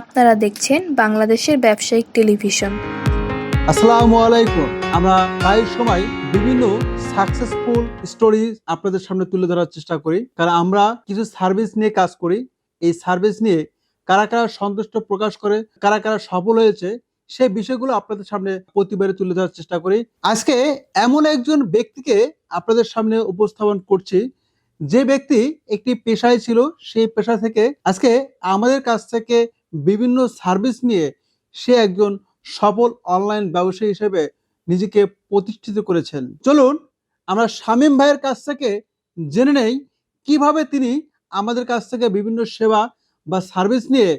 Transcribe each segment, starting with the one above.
আপনারা দেখছেন বাংলাদেশের ব্যবসায়িক টেলিভিশন। আসসালামু আলাইকুম। আমরা প্রায় সময় বিভিন্ন সাকসেসফুল স্টোরি আপনাদের সামনে তুলে ধরার চেষ্টা করি। কারণ আমরা কিছু সার্ভিস নিয়ে কাজ করি। এই সার্ভিস নিয়ে কারা কারা সন্তুষ্ট প্রকাশ করে, কারা কারা সফল হয়েছে, সেই বিষয়গুলো আপনাদের সামনে প্রতিবারে তুলে ধরার চেষ্টা করি। আজকে এমন একজন ব্যক্তিকে আপনাদের সামনে উপস্থাপন করছি। যে ব্যক্তি একটি পেশায় ছিল, সেই পেশা থেকে আজকে আমাদের কাছ থেকে বিভিন্ন সার্ভিস নিয়ে সে একজন সফল অনলাইন ব্যবসায়ী হিসেবে নিজেকে প্রতিষ্ঠিত করেছেন। চলুন আমরা শামীম ভাইয়ের কাছ থেকে জেনে নেই কীভাবে তিনি আমাদের কাছ থেকে বিভিন্ন সেবা বা সার্ভিস নিয়ে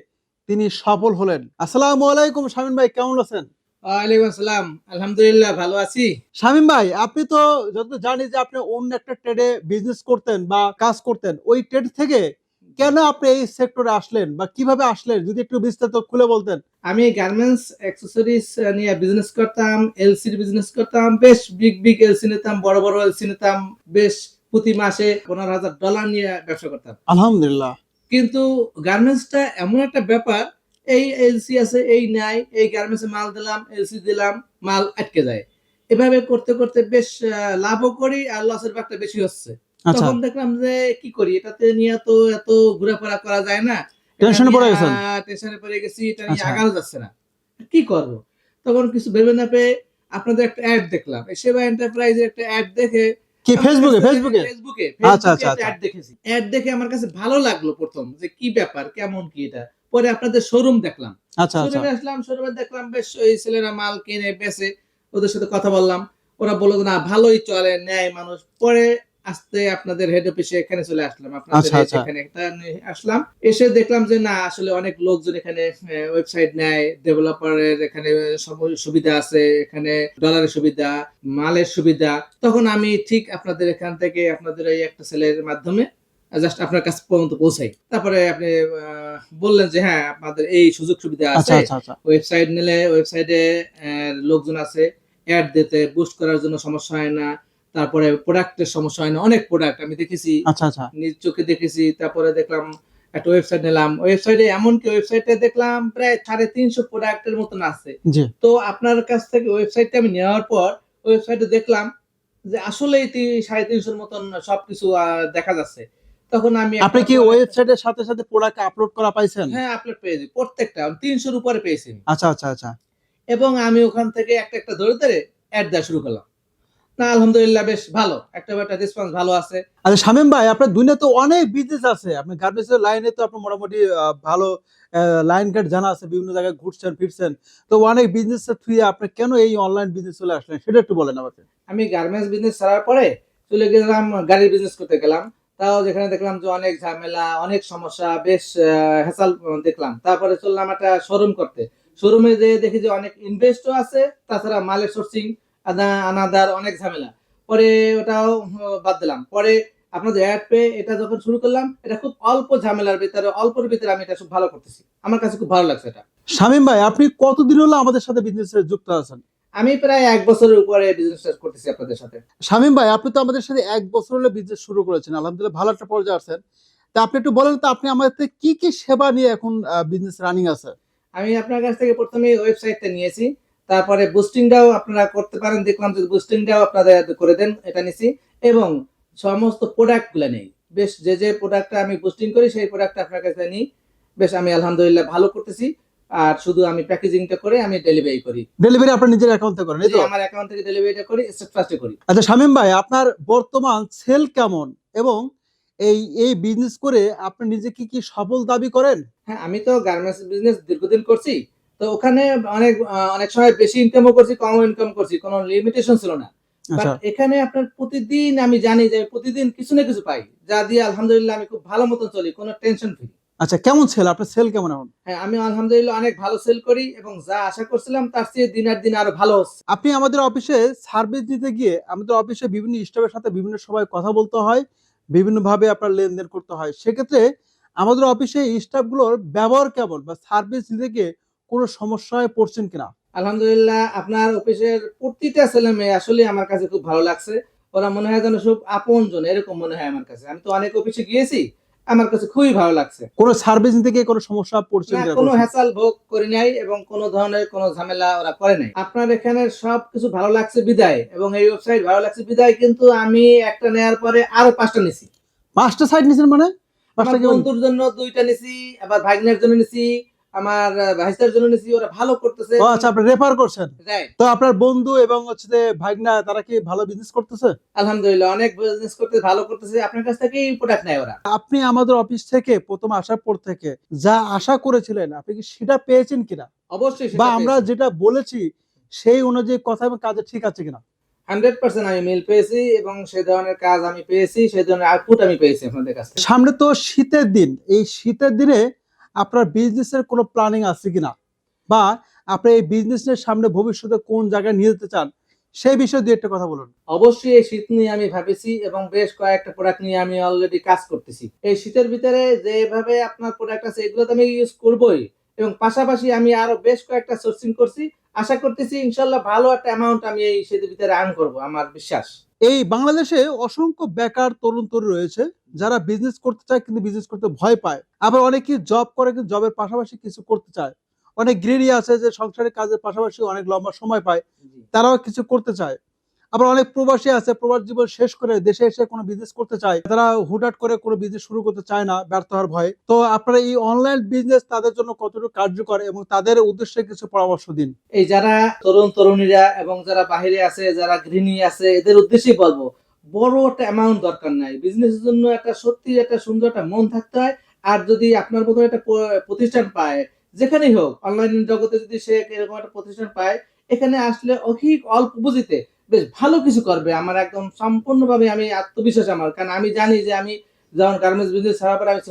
তিনি সফল হলেন। আসসালামু আলাইকুম শামীম ভাই কেমন আছেন? ওয়ালাইকুম আসসালাম। আলহামদুলিল্লাহ ভালো আছি। শামীম ভাই আপনি তো যত জানি যে আপনি অন্য একটা ট্রেডে বিজনেস করতেন বা কাজ করতেন। ওই ট্রেড থেকে কেন আপনি এই সেক্টরে আসলেন বা কীভাবে আসলেন? যদি একটু বিস্তারিত খুলে বলতেন। আমি গার্মেন্টস অ্যাক্সেসরিজ নিয়ে বিজনেস করতাম এলসির বিজনেস করতাম বেশ বিগ বিগ এলসি নিতাম বড় বড় এলসি নিতাম বেশ প্রতি মাসে পনেরো হাজার ডলার নিয়ে ব্যবসা করতাম। আলহামদুলিল্লাহ। কিন্তু গার্মেন্টসটা এমন একটা ব্যাপার এই এলসি আছে এই নাই এই গার্মেন্টসে মাল দিলাম এলসি দিলাম মাল আটকে যায়। এভাবে করতে করতে বেশ লাভও করি আর লসের ভাগটা বেশি হচ্ছে। তখন দেখলাম যে কি করি? এটাতে নিয়ে তো এত ঘোরাফেরা করা যায় না। টেনশনে পড়ে গেছেন? টেনশনে পড়ে গেছি এটা নিয়ে আচ্ছা। আগানো যাচ্ছে না। কি করব? তখন কিছু ভেবে না পেয়ে আপনাদের একটা অ্যাড দেখলাম। সেবা এন্টারপ্রাইজের একটা অ্যাড দেখে কি ফেসবুকে ফেসবুকে ফেসবুকে আচ্ছা, আচ্ছা, আচ্ছা। অ্যাড দেখেছি। অ্যাড দেখে আমার কাছে ভালো লাগল প্রথম যে কি ব্যাপার কেমন কি এটা। পরে আপনাদের শোরুম দেখলাম। আচ্ছা আচ্ছা। শোরুমে আসলাম শোরুমে দেখলাম বেশ ওই ছেলেরা মাল কিনে বেচে ওদের সাথে কথা বললাম। ওরা বলল না ভালোই চলে নেয় মানুষ। পরে আস্তে আপনাদের হেড অফিসে এখানে চলে আসলাম। আপনাদের আচ্ছা, আচ্ছা। এখানে আসলাম। এসে দেখলাম যে না আসলে অনেক লোকজন এখানে ওয়েবসাইট নেয় ডেভেলপারের এখানে সুবিধা আছে এখানে ডলারের সুবিধা মালের সুবিধা। তখন আমি ঠিক আপনাদের এখান থেকে আপনাদের এই একটা ছেলের মাধ্যমে জাস্ট আপনার কাছে পর্যন্ত পৌঁছাই। তারপরে আপনি বললেন যে হ্যাঁ আপনাদের এই সুযোগ সুবিধা আচ্ছা আছে। ওয়েবসাইট নিলে ওয়েবসাইটে লোকজন আছে অ্যাড দিতে বুস্ট করার জন্য সমস্যা হয় না। তারপরে প্রোডাক্টের সমস্যা হয় না। অনেক প্রোডাক্ট আমি দেখেছি। আচ্ছা আচ্ছা। নিজ চোখে দেখেছি তারপরে দেখলাম একটা ওয়েবসাইট নিলাম। ওয়েবসাইটে এমনকি ওয়েবসাইটে দেখলাম প্রায় সাড়ে তিনশো প্রোডাক্টের মতন আছে। তো আপনার কাছ থেকে ওয়েবসাইটটা আমি নেওয়ার পর ওয়েবসাইটে দেখলাম যে আসলেই তি- সাড়ে তিনশোর মতন সবকিছু দেখা যাচ্ছে। তখন আমি আপনি কি ওয়েবসাইটের সাথে সাথে প্রোডাক্ট আপলোড করা পাইছেন? হ্যাঁ আপলোড পেয়েছি প্রত্যেকটা তিনশোর উপরে পেয়েছি আচ্ছা আচ্ছা আচ্ছা। এবং আমি ওখান থেকে একটা একটা ধরে ধরে অ্যাড দেওয়া শুরু করলাম। না আলহামদুলিল্লাহ বেশ ভালো। একটা একটা রেসপন্স ভালো আছে। আচ্ছা শামীম ভাই আপনার দুনিয়া তো অনেক বিজনেস আছে। আপনি গার্মেন্টস এর লাইনে তো আপনার মোটামুটি ভালো লাইন জানা আছে বিভিন্ন জায়গায় ঘুরছেন ফিরছেন। তো অনেক বিজনেস থ্রুয়ে আপনি কেন এই অনলাইন বিজনেস চলে আসলেন? সেটা একটু বলেন আমাকে। আমি গার্মেন্টস বিজনেস ছাড়ার পরে চলে গেলাম গাড়ির বিজনেস করতে গেলাম। তাও যেখানে দেখলাম যে অনেক ঝামেলা অনেক সমস্যা বেশ হেসাল দেখলাম। তারপরে চললাম একটা শোরুম করতে। শোরুমে যে দেখি যে অনেক ইনভেস্টও আছে তাছাড়া মালের সোর্সিং আনাদার অনেক ঝামেলা। পরে ওটাও বাদ দিলাম। পরে আপনাদের অ্যাড পে এটা যখন শুরু করলাম এটা খুব অল্প ঝামেলার ভিতরে অল্পের ভিতরে আমি এটা খুব ভালো করতেছি। আমার কাছে খুব ভালো লাগছে এটা। শামীম ভাই আপনি কতদিন হলো আমাদের সাথে বিজনেসে যুক্ত আছেন? আমি প্রায় এক বছরের উপরে বিজনেস করতেছি আপনাদের সাথে। শামীম ভাই আপনি তো আমাদের সাথে এক বছর হলে বিজনেস শুরু করেছেন। আলহামদুলিল্লাহ ভালো একটা পর্যায়ে আছেন। তা আপনি একটু বলেন তো আপনি আমাদের থেকে কি কি সেবা নিয়ে এখন বিজনেস রানিং আছে? আমি আপনার কাছ থেকে প্রথমে ওয়েবসাইটটা নিয়েছি। তারপরে বুস্টিংটাও আপনারা করতে পারেন। দেখলাম যে বুস্টিংটাও আপনাদের করে দেন এটা নিছি। এবং সমস্ত প্রোডাক্টগুলো নেই। বেশ যে যে প্রোডাক্টটা আমি বুস্টিং করি সেই প্রোডাক্টটা আপনার কাছে নিই। বেশ আমি আলহামদুলিল্লাহ ভালো করতেছি। আর শুধু আমি প্যাকেজিংটা করে আমি ডেলিভারি করি। ডেলিভারি আপনার নিজের অ্যাকাউন্ট থেকে করেন এই তো? আমার অ্যাকাউন্ট থেকে ডেলিভারিটা করি স্টেট ফার্স্টে করি। আচ্ছা শামীম ভাই আপনার বর্তমান সেল কেমন? এবং এই এই বিজনেস করে আপনি নিজে কি কি সফল দাবি করেন? হ্যাঁ আমি তো গার্মেন্টস বিজনেস দীর্ঘদিন করছি। তো ওখানে অনেক অনেক সময় বেশি ইনকামও করছি কমও ইনকাম করছি কোনো লিমিটেশন ছিল না। আচ্ছা। এখানে আপনার প্রতিদিন আমি জানি যে প্রতিদিন কিছু না কিছু পাই যা দিয়ে আলহামদুলিল্লাহ আমি খুব ভালো মতন চলি কোনো টেনশন ফ্রি আচ্ছা কেমন সেল আপনার সেল কেমন এখন? হ্যাঁ আমি আলহামদুলিল্লাহ অনেক ভালো সেল করি এবং যা আশা করছিলাম তার চেয়ে দিন আর দিন আরও ভালো হচ্ছে। আপনি আমাদের অফিসে সার্ভিস দিতে গিয়ে আমাদের অফিসে বিভিন্ন স্টাফের সাথে বিভিন্ন সময় কথা বলতে হয় বিভিন্নভাবে আপনার লেনদেন করতে হয়। সেক্ষেত্রে আমাদের অফিসে স্টাফগুলোর ব্যবহার কেমন? বা সার্ভিস দিতে গিয়ে কোনো সমস্যায় পড়ছেন কিনা? আলহামদুলিল্লাহ আপনার অফিসের প্রতিটা ছেলে মেয়ে আসলে আমার কাছে খুব ভালো লাগছে। ওরা মনে হয় যেন সব আপন জন এরকম মনে হয় আমার কাছে। আমি তো অনেক অফিসে গিয়েছি আমার কাছে খুবই ভালো লাগছে। কোনো সার্ভিস থেকে কোনো সমস্যা পড়ছেন না কোনো? হ্যাসাল ভোগ করি নাই এবং কোনো ধরনের কোনো ঝামেলা ওরা করে নাই। আপনার এখানে সবকিছু ভালো লাগছে বিদায়। এবং এই ওয়েবসাইট ভালো লাগছে বিদায় কিন্তু আমি একটা নেয়ার পরে আরও পাঁচটা নিছি। পাঁচটা সাইড নিছেন মানে? পাঁচটা বন্ধুর জন্য দুইটা নিছি আবার ভাগ্নের জন্য নিছি। আমার জন্য নিছি ওরা ভালো করতেছে। ও আচ্ছা আপনি রেফার করছেন? তো আপনার বন্ধু এবং হচ্ছে যে ভাগনা তারা কি ভালো বিজনেস করতেছে? আলহামদুলিল্লাহ অনেক বিজনেস করতে ভালো করতেছে। আপনার কাছ থেকেই প্রোডাক্ট নেয় ওরা। আপনি আমাদের অফিস থেকে প্রথম আসার পর থেকে যা আশা করেছিলেন আপনি কি সেটা পেয়েছেন কিনা? অবশ্যই বা আমরা যেটা বলেছি সেই অনুযায়ী কথা এবং কাজে ঠিক আছে কিনা? হান্ড্রেড পার্সেন্ট আমি মিল পেয়েছি এবং সেই ধরনের কাজ আমি পেয়েছি সেই ধরনের আউটপুট আমি পেয়েছি আপনাদের কাছ সামনে তো শীতের দিন এই শীতের দিনে আপনার বিজনেসের কোনো প্ল্যানিং আছে কিনা? বা আপনি এই বিজনেসের সামনে ভবিষ্যতে কোন জায়গায় নিয়ে যেতে চান? সেই বিষয়ে দুই একটা কথা বলুন। অবশ্যই এই শীত নিয়ে আমি ভাবেছি এবং বেশ কয়েকটা প্রোডাক্ট নিয়ে আমি অলরেডি কাজ করতেছি। এই শীতের ভিতরে যেভাবে আপনার প্রোডাক্ট আছে, এগুলো তো আমি ইউজ করবোই। এবং পাশাপাশি আমি আরও বেশ কয়েকটা সোর্সিং করছি। আশা করতেছি ইনশাল্লাহ ভালো একটা অ্যামাউন্ট আমি এই শীতের ভিতরে আর্ন করব, আমার বিশ্বাস। এই বাংলাদেশে অসংখ্য বেকার তরুণ তরুণ রয়েছে যারা বিজনেস করতে চায় কিন্তু বিজনেস করতে ভয় পায়। আবার অনেকে জব করে কিন্তু জবের পাশাপাশি কিছু করতে চায়। অনেক গৃহিণী আছে যে সংসারের কাজের পাশাপাশি অনেক লম্বা সময় পায় তারাও কিছু করতে চায়। আবার অনেক প্রবাসী আছে, প্রবাস জীবন শেষ করে দেশে এসে কোনো বিজনেস করতে চায়, তারা হুটহাট করে কোনো বিজনেস শুরু করতে চায় না, ব্যর্থ হওয়ার ভয়ে। তো আপনারা এই অনলাইন বিজনেস তাদের জন্য কতটুকু কার্যকর এবং তাদের উদ্দেশ্যে কিছু পরামর্শ দিন। এই যারা তরুণ তরুণীরা এবং যারা বাহিরে আছে, যারা গৃহিণী আছে, এদের উদ্দেশ্যেই বলব, বড় একটা অ্যামাউন্ট দরকার নাই। বিজনেসের জন্য একটা সত্যি একটা সুন্দর একটা মন থাকতে হয়, আর যদি আপনার মতো একটা প্রতিষ্ঠান পায়, যেখানেই হোক অনলাইন জগতে যদি সে এরকম একটা প্রতিষ্ঠান পায়, এখানে আসলে অধিক অল্প পুঁজিতে বেশ ভালো কিছু করবে। আমার একদম সম্পূর্ণভাবে আমি আত্মবিশ্বাস আমার। কারণ আমি জানি যে আমি যখন গার্মেন্টস বিজনেস ছাড়ার পরে আমি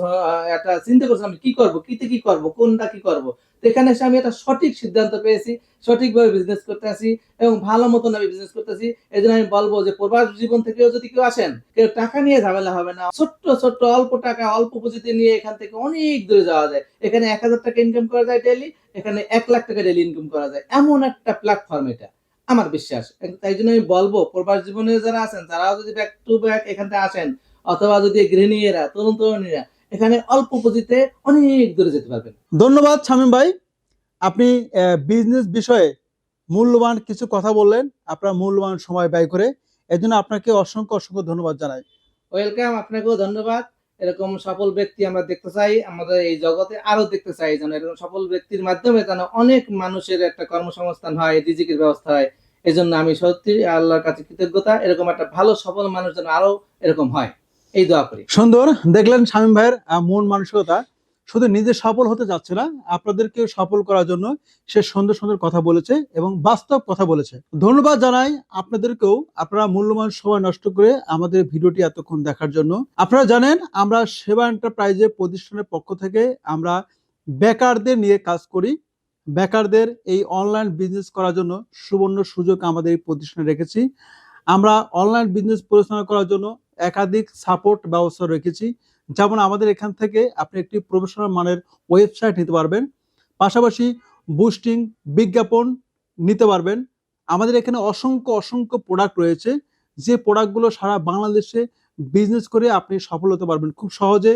একটা চিন্তা করছিলাম কি করব, কিতে কি করব, কোনটা কি করব। তো এখানে এসে আমি একটা সঠিক সিদ্ধান্ত পেয়েছি, সঠিকভাবে বিজনেস করতে আসি এবং ভালো মতন আমি বিজনেস করতেছি এই জন্য আমি বলব যে প্রবাস জীবন থেকেও যদি কেউ আসেন, কেউ টাকা নিয়ে ঝামেলা হবে না। ছোট্ট ছোট্ট, অল্প টাকা, অল্প পুঁজিতে নিয়ে এখান থেকে অনেক দূরে যাওয়া যায়। এখানে এক হাজার টাকা ইনকাম করা যায় ডেলি এখানে এক লাখ টাকা ডেলি ইনকাম করা যায়। এমন একটা প্ল্যাটফর্ম এটা। আমার বিশ্বাস। তাই জন্য আমি বলব প্রবাস জীবনে যারা আছেন তারাও যদি ব্যাক টু ব্যাক এখান থেকে আসেন অথবা যদি গৃহিণীরা তরুণ তরুণীরা এখানে অল্প পুঁজিতে অনেক দূরে যেতে পারবেন। ধন্যবাদ শামীম ভাই। আপনি বিজনেস বিষয়ে মূল্যবান কিছু কথা বললেন আপনার মূল্যবান সময় ব্যয় করে। এজন্য আপনাকে অসংখ্য অসংখ্য ধন্যবাদ জানাই। ওয়েলকাম আপনাকেও ধন্যবাদ। এরকম সফল ব্যক্তি আমরা দেখতে চাই, আমাদের এই জগতে আরও দেখতে চাই যেন এরকম সফল ব্যক্তির মাধ্যমে যেন অনেক মানুষের একটা কর্মসংস্থান হয়, রিজিকের ব্যবস্থা হয়। এই জন্য আমি সত্যি আল্লাহর কাছে কৃতজ্ঞতা, এরকম একটা ভালো সফল মানুষ যেন আরও এরকম হয়। এই দোয়া করি। সুন্দর, দেখলেন শামীম ভাইয়ের মন মানসিকতা। শুধু নিজে সফল হতে যাচ্ছে না আপনাদেরকে সফল করার জন্য সে সুন্দর সুন্দর কথা বলেছে এবং বাস্তব কথা বলেছে। ধন্যবাদ জানাই আপনাদেরকেও। আপনারা মূল্যবান সময় নষ্ট করে আমাদের ভিডিওটি এতক্ষণ দেখার জন্য। আপনারা জানেন, আমরা সেবা এন্টারপ্রাইজে প্রতিষ্ঠানের পক্ষ থেকে আমরা বেকারদের নিয়ে কাজ করি। বেকারদের এই অনলাইন বিজনেস করার জন্য সুবর্ণ সুযোগ আমাদের এই প্রতিষ্ঠানে রেখেছি। আমরা অনলাইন বিজনেস পরিচালনা করার জন্য একাধিক সাপোর্ট ব্যবস্থা রেখেছি। যেমন আমাদের এখান থেকে আপনি একটি প্রফেশনাল মানের ওয়েবসাইট নিতে পারবেন, পাশাপাশি বুস্টিং বিজ্ঞাপন নিতে পারবেন। আমাদের এখানে অসংখ্য অসংখ্য প্রোডাক্ট রয়েছে, যে প্রোডাক্টগুলো সারা বাংলাদেশে বিজনেস করে আপনি সফল হতে পারবেন খুব সহজে।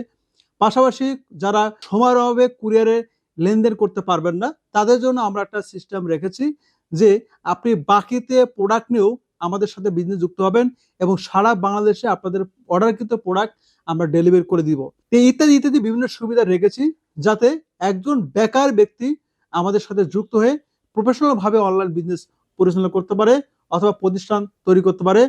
পাশাপাশি যারা সময়ের অভাবে কুরিয়ারে লেনদেন করতে পারবেন না, তাদের জন্য আমরা একটা সিস্টেম রেখেছি যে আপনি বাকিতে প্রোডাক্ট নিয়েও আমাদের সাথে বিজনেস যুক্ত হবেন এবং সারা বাংলাদেশে আপনাদের অর্ডারকৃত প্রোডাক্ট আমরা ডেলিভারি করে দিব। তো ইত্যাদি ইত্যাদি বিভিন্ন সুবিধা রেখেছি যাতে একজন বেকার ব্যক্তি আমাদের সাথে যুক্ত হয়ে প্রফেশনাল ভাবে অনলাইন বিজনেস পরিচালনা করতে পারে অথবা প্রতিষ্ঠান তৈরি করতে পারে।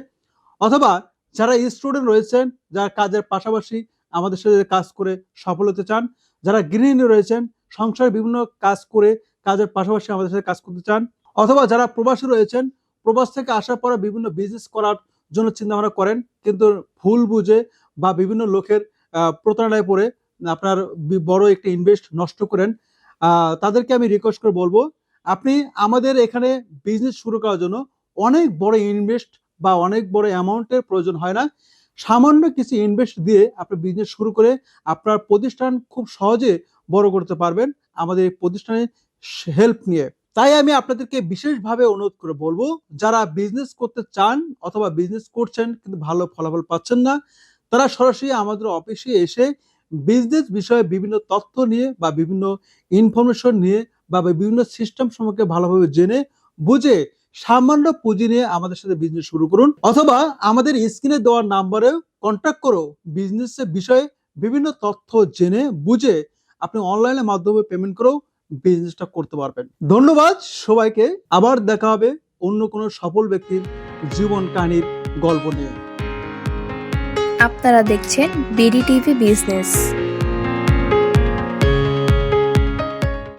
অথবা যারা স্টুডেন্ট রয়েছেন, যারা কাজের পাশাপাশি আমাদের সাথে কাজ করে সফল হতে চান, যারা গৃহিণী রয়েছেন, সংসারে বিভিন্ন কাজ করে কাজের পাশাপাশি আমাদের সাথে কাজ করতে চান, অথবা যারা প্রবাসী রয়েছেন প্রবাস থেকে আসার পরে বিভিন্ন বিজনেস করার জন্য চিন্তা ভাবনা করেন, কিন্তু ভুল বুঝে বা বিভিন্ন লোকের প্রতারণায় পড়ে আপনার বড় একটি ইনভেস্ট নষ্ট করেন। তাদেরকে আমি রিকোয়েস্ট করে বলব, আপনি আমাদের এখানে বিজনেস শুরু করার জন্য অনেক বড় ইনভেস্ট বা অনেক বড় অ্যামাউন্টের প্রয়োজন হয় না। সামান্য কিছু ইনভেস্ট দিয়ে আপনি বিজনেস শুরু করে আপনার প্রতিষ্ঠান খুব সহজে বড় করতে পারবেন। আমাদের এই প্রতিষ্ঠানের হেল্প নিয়ে। তাই আমি আপনাদেরকে বিশেষভাবে অনুরোধ করে বলব, যারা বিজনেস করতে চান অথবা বিজনেস করছেন কিন্তু ভালো ফলাফল পাচ্ছেন না, তারা সরাসরি আমাদের অফিসে এসে বিজনেস বিষয়ে বিভিন্ন তথ্য নিয়ে বা বিভিন্ন ইনফরমেশন নিয়ে বা বিভিন্ন সিস্টেম সম্পর্কে ভালোভাবে জেনে, বুঝে সামান্য পুঁজি নিয়ে আমাদের সাথে বিজনেস শুরু করুন। অথবা আমাদের স্ক্রিনে দেওয়ার নাম্বারে কন্ট্যাক্ট করো বিজনেসের বিষয়ে বিভিন্ন তথ্য জেনে, বুঝে আপনি অনলাইনের মাধ্যমে পেমেন্ট করেও বিজনেসটা করতে পারবেন। ধন্যবাদ, সবাইকে। আবার দেখা হবে অন্য কোনো সফল ব্যক্তির জীবন কাহিনীর গল্প নিয়ে। আপনারা দেখছেন বিডি টিভি বিজনেস।